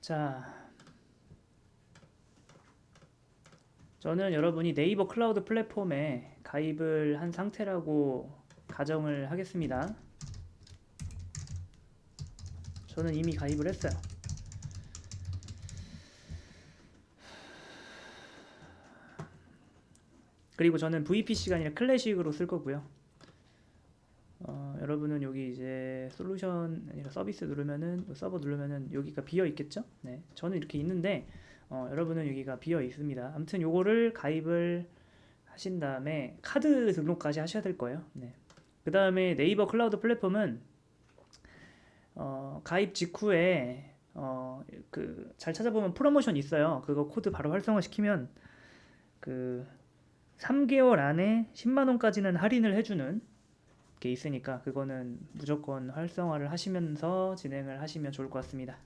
자, 저는 여러분이 네이버 클라우드 플랫폼에 가입을 한 상태라고 가정을 하겠습니다. 저는 이미 가입을 했어요. 그리고 저는 VPC가 아니라 클래식으로 쓸 거고요. 어, 여러분은 솔루션 아니라 서비스 누르면은 서버 누르면은 여기가 비어 있겠죠? 네, 저는 이렇게 있는데 어, 여러분은 여기가 비어 있습니다. 아무튼 요거를 가입을 하신 다음에 카드 등록까지 하셔야 될 거예요. 네. 그 다음에 네이버 클라우드 플랫폼은 어, 가입 직후에 어, 그 잘 찾아보면 프로모션 있어요. 그거 코드 바로 활성화 시키면 그 3개월 안에 10만 원까지는 할인을 해주는 게 있으니까 그거는 무조건 활성화를 하시면서 진행을 하시면 좋을 것 같습니다.